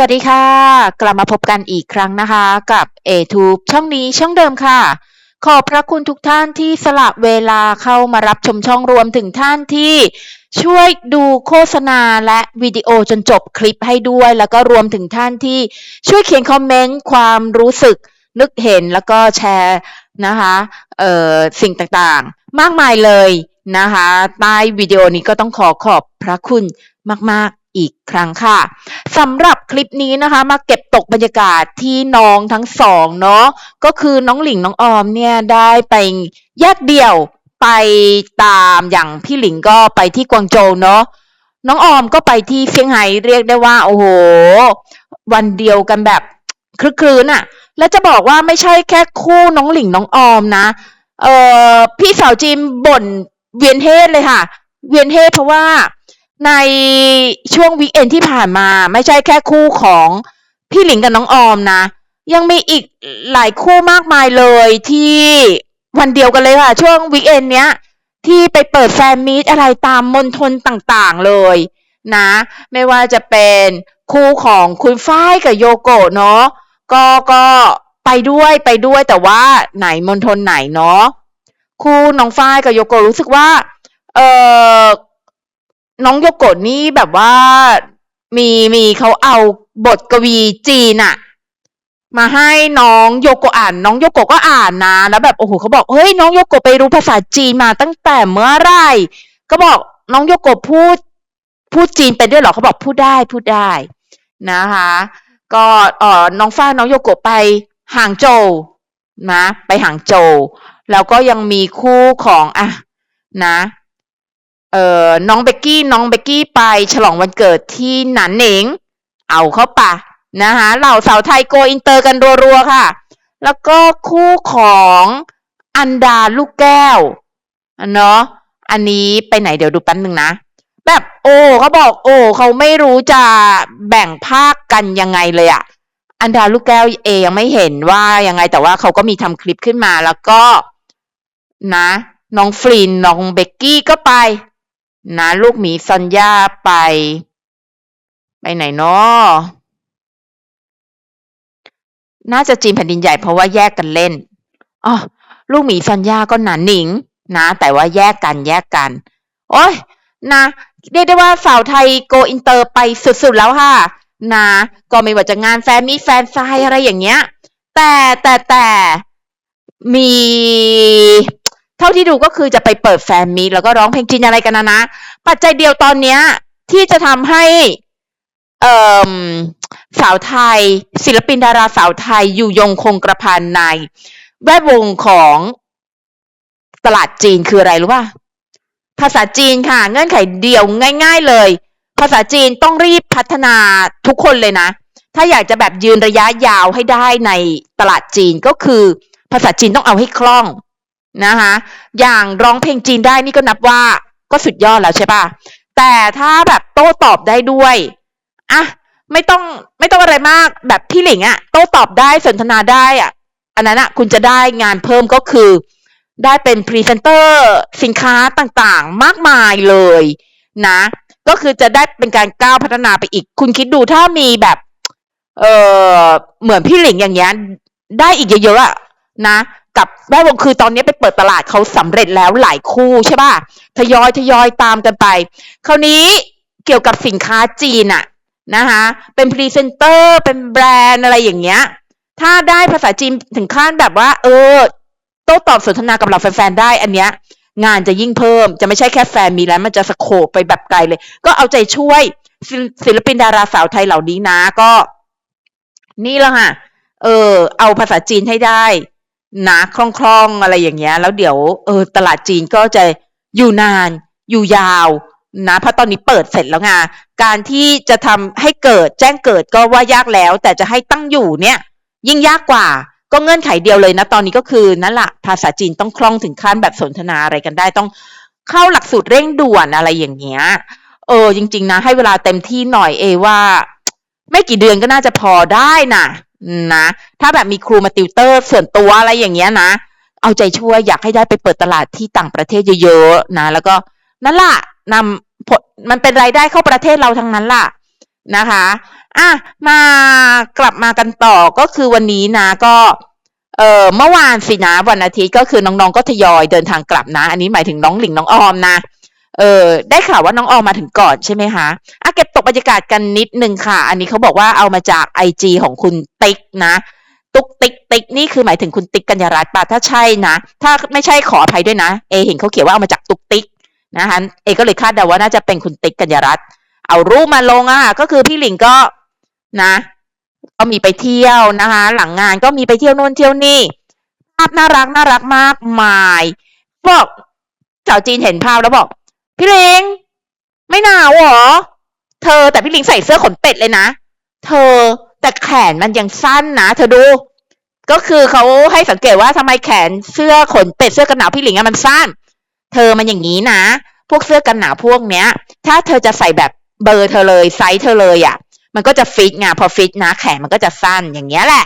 สวัสดีค่ะ กลับมาพบกันอีกครั้งนะคะ กับ a t u b e ช่องนี้ช่องเดิมค่ะ ขอบพระคุณทุกท่านที่สละเวลาเข้ามารับชมช่องรวมถึงท่านที่ช่วยดูโฆษณาและวิดีโอจนจบคลิปให้ด้วย แล้วก็รวมถึงท่านที่ช่วยเขียนคอมเมนต์ความรู้สึกนึกเห็นแล้วก็แชร์นะคะสิ่งต่างๆ มากมายเลยนะคะใต้วิดีโอนี้ก็ต้องขอขอบพระคุณมาก อีกครั้งค่ะสำหรับคลิปนี้นะคะ มาเก็บตกบรรยากาศที่น้องทั้งสองเนาะก็คือน้องหลิงน้องออมเนี่ยได้ไปแยกเดี่ยวไปตามอย่างพี่หลิงก็ไปที่กวางโจวเนาะน้องออมก็ไปที่เซี่ยงไฮ้เรียกได้ว่า โอ้โห วันเดียวกันแบบคลึกครื้นอะและจะบอกว่าไม่ใช่แค่คู่น้องหลิงน้องออมนะเออพี่สาวจิมบ่นเวียนเทศเลยค่ะ เวียนเทศเพราะว่า ในช่วงวีคเอนที่ผ่านมาไม่ใช่แค่คู่ของพี่หลิงกับน้องออมนะ ยังมีอีกหลายคู่มากมายเลยที่วันเดียวกันเลยค่ะ ช่วงวีคเอนเนี้ย ที่ไปเปิดแฟนมีตอะไรตามมณฑลต่างๆเลยนะ ไม่ว่าจะเป็นคู่ของคุณฝ้ายกับโยโกะเนาะก็ก็ไปด้วยไปด้วยแต่ว่าไหนมณฑลไหนเนาะคู่น้องฝ้ายกับโยโกะรู้สึกว่า เออ น้องโยโกะนี่แบบว่ามีมีเขาเอาบทกวีจีนอะมาให้น้องโยโกะอ่าน น้องโยโกะก็อ่านนะ แล้วแบบโอ้โหเขาบอกเฮ้ยน้องโยโกะไปรู้ภาษาจีนมาตั้งแต่เมื่อไหร่ก็บอกน้องโยโกะพูด พูดจีนเป็นด้วยเหรอเขาบอกพูดได้พูดได้นะคะ ก็เออน้องฟ้าน้องโยโกะไปห่างโจวนะ ไปห่างโจวแล้วก็ยังมีคู่ของอะนะ เอ่อน้องเบกกี้น้องเบกกี้ไปฉลองวันเกิดที่หนานเหนงเอาเข้าปะนะคะเหล่าสาวไทยโกอินเตอร์กันรัวๆค่ะ แล้วก็คู่ของอันดาลูกแก้วเนาะอันนี้ไปไหนเดี๋ยวดูแป๊บนึงนะ แบบโอ้เขาบอก โอ้เขาไม่รู้จะแบ่งภาคกันยังไงเลยอะอันดาลูกแก้วเอยังไม่เห็นว่ายังไงแต่ว่าเขาก็มีทำคลิปขึ้นมาแล้วก็นะ น้องฟลินน้องเบกกี้ก็ไป นะลูกหมีซอนย่าไป ไปไหนเนาะน่าจะจีนแผ่นดินใหญ่เพราะว่าแยกกันเล่นอ๋อลูกหมีซอนย่าก็หนานหนิง นะ แต่ว่าแยกกันแยกกัน โอ้ยนะเรียกได้ว่าสาวไทยโกอินเตอร์ไปสุดๆแล้วค่ะ นะ ก็ไม่ว่าจะงานแฟนมีแฟนไซายอะไรอย่างเงี้ย แต่แต่แต่มี เท่าที่ดูก็คือจะไปเปิดแฟนมีแล้วก็ร้องเพลงจีนอะไรกันนะนะ ปัจจัยเดียวตอนเนี้ย ที่จะทำให้เสาวไทย ศิลปินดาราสาวไทยอยู่ยงคงกระพันใน แวดวงของตลาดจีนคืออะไรรู้ป่ะภาษาจีนค่ะ เงื่อนไขเดียวง่าย ๆเลย ภาษาจีนต้องรีบพัฒนาทุกคนเลยนะ ถ้าอยากจะแบบยืนระยะยาวให้ได้ในตลาดจีนก็คือ ภาษาจีนต้องเอาให้คล่อง นะคะอย่างร้องเพลงจีนได้นี่ก็นับว่าก็สุดยอดแล้วใช่ป่ะแต่ถ้าแบบโต้ตอบได้ด้วยอะไม่ต้องไม่ต้องอะไรมากแบบพี่หลิงอะโต้ตอบได้สนทนาได้อะอันนั้นอะคุณจะได้งานเพิ่มก็คือ ได้เป็นพรีเซนเตอร์สินค้าต่างๆ มากมายเลยนะ ก็คือจะได้เป็นการก้าวพัฒนาไปอีก คุณคิดดูถ้ามีแบบ เออเหมือนพี่หลิงอย่างเงี้ยได้อีกเยอะๆอะนะ กับแวดวงคือตอนนี้ไปเปิดตลาดเขาสำเร็จแล้วหลายคู่ใช่ป่ะทยอยทยอยตามกันไป คราวนี้เกี่ยวกับสินค้าจีนอะนะคะเป็นพรีเซนเตอร์เป็นแบรนด์อะไรอย่างเงี้ย ถ้าได้ภาษาจีนถึงขั้นแบบว่า เออโต้ตอบสนทนากับเราแฟนๆได้อันเนี้ยงานจะยิ่งเพิ่มจะไม่ใช่แค่แฟนมีแล้ว มันจะสโคไปแบบไกลเลย ก็เอาใจช่วยศิลปินดาราสาวไทยเหล่านี้นะก็ นี่แหละค่ะ เออ เอาภาษาจีนให้ได้ นะคล่องๆอะไรอย่างเงี้ย แล้วเดี๋ยวเออตลาดจีนก็จะอยู่นานอยู่ยาวนะเพราะตอนนี้เปิดเสร็จแล้วไงการที่จะทำให้เกิดแจ้งเกิดก็ว่ายากแล้ว แต่จะให้ตั้งอยู่เนี่ย ยิ่งยากกว่า ก็เงื่อนไขเดียวเลยนะ ตอนนี้ก็คือนั่นแหละภาษาจีนต้องคล่องถึงขั้นแบบสนทนาอะไรกันได้ต้องเข้าหลักสูตรเร่งด่วนอะไรอย่างเงี้ยเออจริง ๆ นะ ให้เวลาเต็มที่หน่อยเอว่า ไม่กี่เดือนก็น่าจะพอได้น่ะ นะ ถ้าแบบมีครูมาติวเตอร์ส่วนตัวอะไรอย่างเงี้ยนะ เอาใจช่วยอยากให้ได้ไปเปิดตลาดที่ต่างประเทศเยอะๆนะ แล้วก็นั่นแหละนำมันเป็นรายได้เข้าประเทศเราทั้งนั้นล่ะนะคะอะมากลับมากันต่อก็คือวันนี้นะก็เออเมื่อวานสินะวันอาทิตย์ก็คือน้องๆก็ทยอยเดินทางกลับนะ อันนี้หมายถึงน้องหลิงน้องออมนะเออได้ข่าวว่าน้องออมมาถึงก่อนใช่ไหมคะอะ เก็บตกบรรยากาศกันนิดนึงค่ะ อันนี้เขาบอกว่าเอามาจากไอจของคุณติ๊กนะ ตุ๊กติ๊กติ๊กนี่คือหมายถึงคุณติ๊กกัญญารัตน์ปะถ้าใช่นะ ถ้าไม่ใช่ขออภัยด้วยนะ เอเห็นเขาเขียนว่าเอามาจากตุ๊กติ๊กนะคะเอก็เลยคาดเดาว่าน่าจะเป็นคุณติ๊กกัญญารัตน์เอารูปมาลงอะก็คือพี่หลิงก็นะ ก็มีไปเที่ยวนะคะ หลังงานก็มีไปเที่ยวโน่นเที่ยวนี่ภาพน่ารักน่ารักมากมายบอกสาวจีนเห็นภาพแล้วบอก พี่หลิงไม่หนาวหรอ เธอแต่พี่ลิงใส่เสื้อขนเป็ดเลยนะ เธอแต่แขนมันยังสั้นนะเธอดู ก็คือเขาให้สังเกตว่าทำไมแขนเสื้อขนเป็ดเสื้อกันหนาวพี่หลิงอะมันสั้น เธอมันอย่างนี้นะ พวกเสื้อกันหนาวพวกเนี้ย ถ้าเธอจะใส่แบบเบอร์เธอเลยไซส์เธอเลยอะมันก็จะฟิตไงพอฟิตนะแขนมันก็จะสั้นอย่างเงี้ยแหละ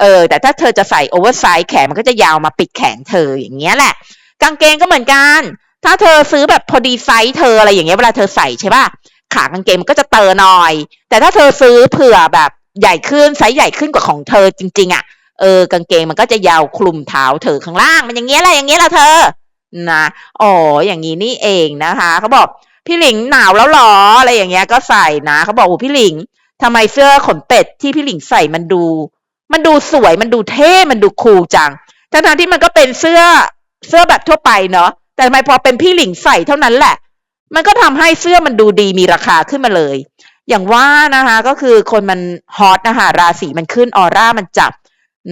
เออแต่ถ้าเธอจะใส่โอเวอร์ไซส์แขนมันก็จะยาวมาปิดแขนเธออย่างเงี้ยแหละ กางเกงก็เหมือนกัน ถ้าเธอซื้อแบบพอดีไซส์เธออะไรอย่างเงี้ยเวลาเธอใส่ใช่ป่ะ ขากางเกงมันก็จะเตอหน่อย แต่ถ้าเธอซื้อเผื่อแบบใหญ่ขึ้นไซส์ใหญ่ขึ้นกว่าของเธอจริง ๆอะ่ะเออกางเกงมันก็จะยาวคลุมเท้าเธอข้างล่าง มันอย่างเงี้ยแหละอย่างเงี้ยแหละเธอนะอ๋ออย่างนี้นี่เองนะคะเขาบอกพี่หลิงหนาวแล้วหรออะไรอย่างเงี้ยก็ใส่นะเขาบอกโอ้พี่หลิงทำไมเสื้อขนเป็ดที่พี่หลิงใส่มันดู มันดูสวยมันดูเท่มันดูคูลจังทั้งที่มันก็เป็นเสื้อเสื้อแบบทั่วไปเนาะแต่ทำไมพอเป็นพี่หลิงใส่เท่านั้นแหละ มันก็ทำให้เสื้อมันดูดีมีราคาขึ้นมาเลย อย่างว่านะคะก็คือคนมันฮอตนะคะราศีมันขึ้นออร่ามันจับ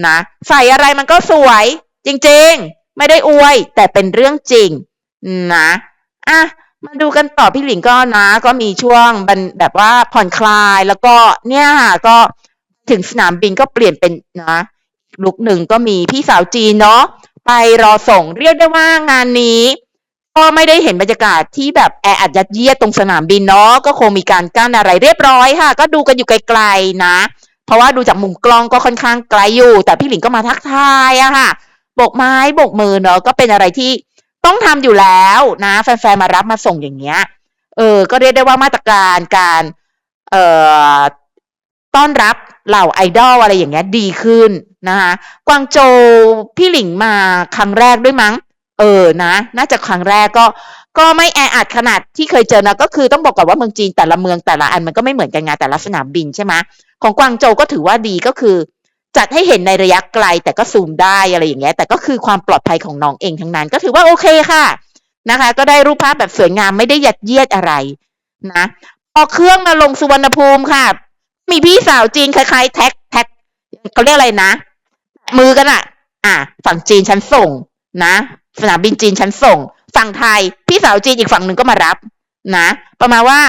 นะใส่อะไรมันก็สวย จริงๆ ไม่ได้อวย แต่เป็นเรื่องจริงนะอะมาดูกันต่อพี่หลิงก็นะ ก็มีช่วงบันแบบว่าผ่อนคลายแล้วก็เนี่ยค่ะก็ถึงสนามบินก็เปลี่ยนเป็นนะลุกหนึ่งก็มีพี่สาวจีนเนาะไปรอส่งเรียกได้ว่างานนี้ ก็ไม่ได้เห็นบรรยากาศที่แบบแออัดยัดเยียดตรงสนามบินเนาะก็คงมีการกั้นอะไรเรียบร้อยค่ะ ก็ดูกันอยู่ไกลๆนะ เพราะว่าดูจากมุมกล้องก็ค่อนข้างไกลอยู่ แต่พี่หลิงก็มาทักทายอะค่ะโบกไม้โบกมือเนาะก็เป็นอะไรที่ต้องทำอยู่แล้วนะแฟนๆมารับมาส่งอย่างเงี้ยเออ ก็เรียกได้ว่ามาตรการการเอ่อต้อนรับเหล่าไอดอลอะไรอย่างเงี้ยดีขึ้นนะคะกวางโจวพี่หลิงมาครั้งแรกด้วยมั้ง เออนะ น่าจะครั้งแรกก็ ก็ไม่แออัดขนาดที่เคยเจอนะก็คือต้องบอกก่อนว่าเมืองจีนแต่ละเมืองแต่ละอันมันก็ไม่เหมือนกันไงแต่ละสนามบินใช่ไหมของกวางโจวก็ถือว่าดีก็คือ จัดให้เห็นในระยะไกลแต่ก็ซูมได้อะไรอย่างเงี้ยแต่ก็คือความปลอดภัยของน้องเองทั้งนั้น ก็ถือว่าโอเคค่ะนะคะ ก็ได้รูปภาพแบบสวยงามไม่ได้ยัดเยียดอะไรนะพอเครื่องมาลงสุวรรณภูมิค่ะ มีพี่สาวจีนคล้ายๆแท็กแท็กเขาเรียกอะไรนะ มือกันอะอะ ฝั่งจีนฉันส่งนะ สนามบินจีนฉันส่ง ฝั่งไทย พี่สาวจีนอีกฝั่งหนึ่งก็มารับ นะ ประมาณว่า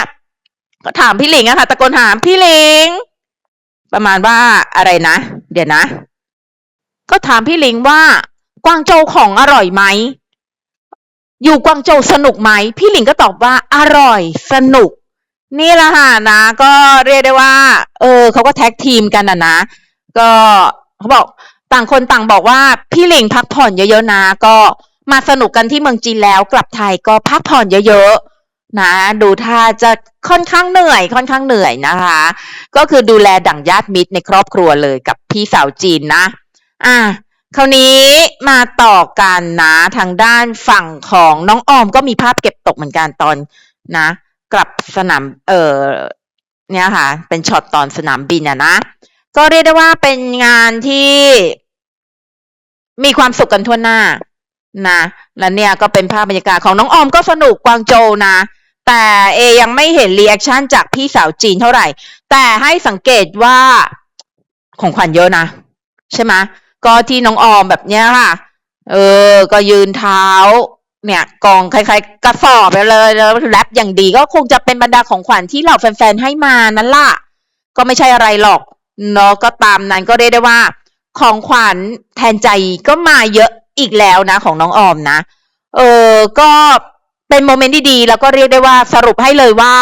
ก็ถามพี่หลิงอะค่ะตะโกนถามพี่หลิง ประมาณว่าอะไรนะ เดี๋ยวนะ ก็ถามพี่หลิงว่ากวางโจวของอร่อยไหมอยู่กวางโจวสนุกไหม พี่หลิงก็ตอบว่าอร่อยสนุก นี่แหละค่ะนะ ก็เรียกได้ว่า เออเขาก็แท็กทีมกันนะนะ ก็เขาบอกต่างคนต่างบอกว่าพี่หลิงพักผ่อนเยอะๆนะก็ มาสนุกกันที่เมืองจีนแล้วกลับไทยก็พักผ่อนเยอะๆนะดูท่าจะค่อนข้างเหนื่อยค่อนข้างเหนื่อยนะคะ ก็คือดูแลดั่งญาติมิตรในครอบครัวเลยกับพี่สาวจีนนะ อะคราวนี้มาต่อกันนะทางด้านฝั่งของน้องออมก็มีภาพเก็บตกเหมือนกันตอนนะ กลับสนามเออเนี่ยค่ะ เป็นช็อตตอนสนามบินอะนะ ก็เรียกได้ว่าเป็นงานที่มีความสุขกันทั่วหน้า นะและเนี่ยก็เป็นภาพบรรยากาศของน้องออมก็สนุกกวางโจนะ แต่เอยังไม่เห็นรีแอคชั่นจากพี่สาวจีนเท่าไหร่ แต่ให้สังเกตว่าของขวัญเยอะนะ ใช่ไหมก็ที่น้องออมแบบเนี้ยค่ะ เออ ก็ยืนเท้า เนี่ยกองคล้ายๆกระสอบไปเลยแล้วแรปอย่างดีก็คงจะเป็นบรรดาของขวัญที่เหล่าแฟนๆให้มานั่นล่ะ ก็ไม่ใช่อะไรหรอกเนาะก็ตามนั้นก็เรียกได้ว่า ของขวัญแทนใจก็มาเยอะ อีกแล้วนะของน้องออมนะ เออก็เป็นโมเมนต์ที่ดีแล้วก็เรียกได้ว่าสรุปให้เลยว่า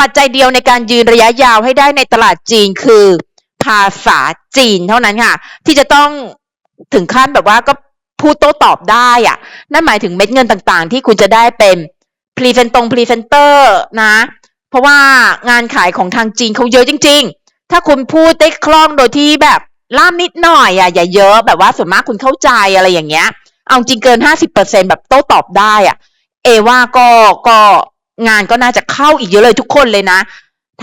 ปัจจัยเดียวในการยืนระยะยาวให้ได้ในตลาดจีนคือ ภาษาจีนเท่านั้นค่ะ ที่จะต้องถึงขั้นแบบว่าก็พูดโต้ตอบได้อะนั่นหมายถึงเม็ดเงินต่างๆ ที่คุณจะได้เป็นพรีเซนตรงพรีเซนเตอร์นะ เพราะว่างานขายของทางจีนเขาเยอะจริง ๆ ถ้าคุณพูดได้คล่องโดยที่แบบ ล่ามนิดหน่อยอะอย่าเยอะแบบว่าส่วนมากคุณเข้าใจอะไรอย่างเงี้ย เอาจริงเกินห้าสิบเปอร์เซ็นแบบโต้ตอบได้อะ เอว่าก็ก็งานก็น่าจะเข้าอีกเยอะเลยทุกคนเลยนะ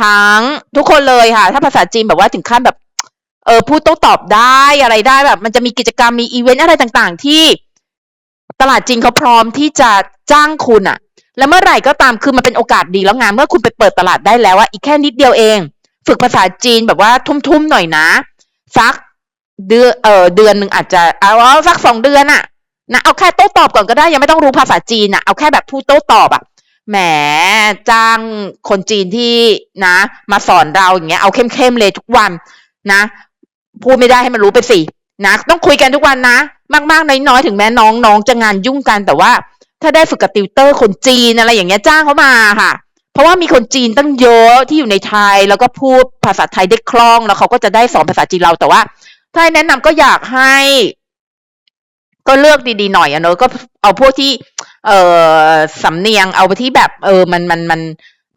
ทั้งทุกคนเลยค่ะ ถ้าภาษาจีนแบบว่าถึงขั้นแบบเออพูดโต้ตอบได้อะไรได้แบบ มันจะมีกิจกรรมมีอีเวนต์อะไรต่างๆ ที่ตลาดจีนเขาพร้อมที่จะจ้างคุณอะแล้วเมื่อไหร่ก็ตามคือมันเป็นโอกาสดีแล้วงานเมื่อคุณไปเปิดตลาดได้แล้วอะอีกแค่นิดเดียวเอง ฝึกภาษาจีนแบบว่าทุ่มๆหน่อยนะ สักเดือนเออเดือนหนึ่งอาจจะเอาสักสองเดือนอะนะเอาแค่โต้ตอบก่อนก็ได้ยังไม่ต้องรู้ภาษาจีนอะเอาแค่แบบพูดโต้ตอบอะแหมจ้างคนจีนที่นะ มาสอนเราอย่างเงี้ยเอาเข้มๆเลยทุกวันนะพูดไม่ได้ให้มันรู้ไปสินะต้องคุยกันทุกวันนะ มากๆน้อยๆถึงแม้น้องน้องจะงานยุ่งกันแต่ว่า ถ้าได้ฝึกกับติวเตอร์คนจีนอะไรอย่างเงี้ยจ้างเขามาค่ะ เพราะว่ามีคนจีนตั้งเยอะที่อยู่ในไทย แล้วก็พูดภาษาไทยได้คล่องแล้วเขาก็จะได้สอนภาษาจีนเราแต่ว่า ถ้าแนะนำก็อยากให้ ก็เลือกดีๆหน่อยอะเนอะก็เอาพวกที่ เออสำเนียงเอาไปที่แบบ เออ มันมันมัน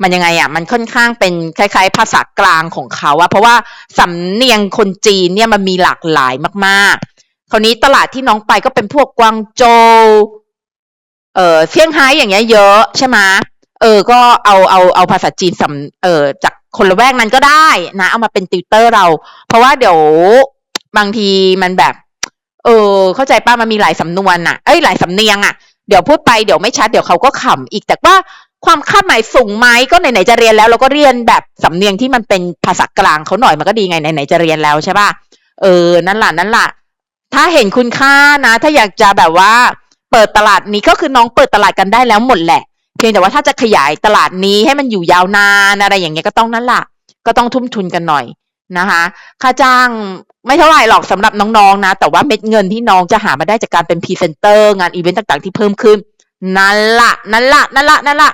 มันยังไงอะมันค่อนข้างเป็นคล้าย ๆ ภาษากลางของเขาอะเพราะว่าสำเนียงคนจีนเนี่ยมันมีหลากหลายมากๆ คราวนี้ตลาดที่น้องไปก็เป็นพวกกวางโจวเออเซี่ยงไฮ้อย่างเงี้ยเยอะใช่ไหม เออ ก็เอาเอาเอาภาษาจีนสำเออจากคนละแวกนั้นก็ได้นะ เอามาเป็นติวเตอร์เรา เพราะว่าเดี๋ยวบางทีมันแบบ เออ เข้าใจป้ามันมีหลายสำนวนน่ะเอ้ยหลายสำเนียงอะเดี๋ยวพูดไปเดี๋ยวไม่ชัดเดี๋ยวเขาก็ขำอีกแต่ว่าความคาดหมายสูงไหมก็ไหนๆจะเรียนแล้ว เราก็เรียนแบบสำเนียงที่มันเป็นภาษากลางเขาหน่อยมันก็ดีไงไหนๆจะเรียนแล้วใช่ป่ะเออนั่นแหละนั่นแหละถ้าเห็นคุณค่านะ ถ้าอยากจะแบบว่า เปิดตลาดนี้ก็คือน้องเปิดตลาดกันได้แล้วหมดแหละ เพียงแต่ว่าถ้าจะขยายตลาดนี้ให้มันอยู่ยาวนานอะไรอย่างเงี้ยก็ต้องนั่นแหละก็ต้องทุ่มทุนกันหน่อยนะคะ ค่าจ้างไม่เท่าไหร่หรอกสำหรับน้องๆนะ แต่ว่าเม็ดเงินที่น้องจะหามาได้จากการเป็นพรีเซนเตอร์งานอีเวนต์ต่างๆ ที่เพิ่มขึ้น นั่นละนั่นละนั่นละนั่นละ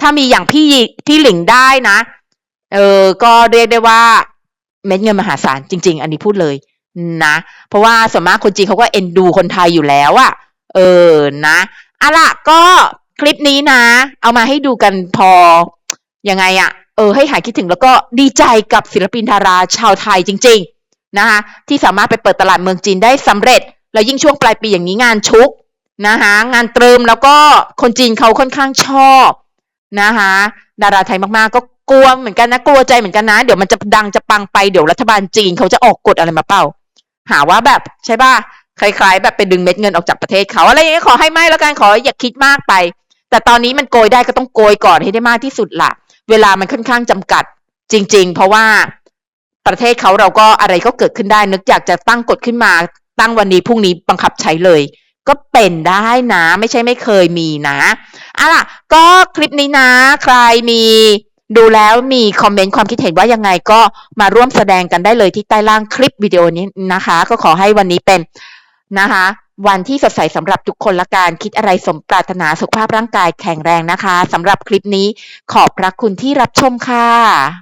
ถ้ามีอย่างพี่พี่หลิงได้นะ เออก็เรียกได้ว่าเม็ดเงินมหาศาลจริง ๆ อันนี้พูดเลยนะ เพราะว่าส่วนมากคนจีนเขาก็เอ็นดูคนไทยอยู่แล้วอะเออนะอะละก็ คลิปนี้นะ เอามาให้ดูกันพอยังไงอะเออให้หายคิดถึงแล้วก็ดีใจกับศิลปินดาราชาวไทยจริง ๆนะคะที่สามารถไปเปิดตลาดเมืองจีนได้สำเร็จ แล้วยิ่งช่วงปลายปีอย่างนี้งานชุกนะคะงานเติมแล้วก็คนจีนเขาค่อนข้างชอบนะคะดาราไทยมากๆ ก็กลัวเหมือนกันนะกลัวใจเหมือนกันนะ เดี๋ยวมันจะดังจะปังไปเดี๋ยวรัฐบาลจีนเขาจะออกกฎอะไรมาเปล่า หาว่าแบบใช่ป่ะคล้ายๆ แบบไปดึงเม็ดเงินออกจากประเทศเขาอะไรอย่างเงี้ยขอให้ไม่แล้วกันขออย่าคิดมากไป แต่ตอนนี้มันโกยได้ก็ต้องโกยก่อนให้ได้มากที่สุดล่ะ เวลามันค่อนข้างจำกัดจริง ๆ เพราะว่าประเทศเขาเราก็อะไรก็เกิดขึ้นได้ นึกอยากจะตั้งกฎขึ้นมาตั้งวันนี้พรุ่งนี้บังคับใช้เลย ก็เป็นได้นะ ไม่ใช่ไม่เคยมีนะอะล่ะ ก็คลิปนี้นะ ใครมีดูแล้วมีคอมเมนต์ความคิดเห็นว่ายังไงก็มาร่วมแสดงกันได้เลยที่ใต้ล่างคลิปวิดีโอนี้นะคะ ก็ขอให้วันนี้เป็น นะคะ วันที่สดใสสำหรับทุกคนละการคิดอะไรสมปรารถนาสุขภาพร่างกายแข็งแรงนะคะสำหรับคลิปนี้ขอบพระคุณที่รับชมค่ะ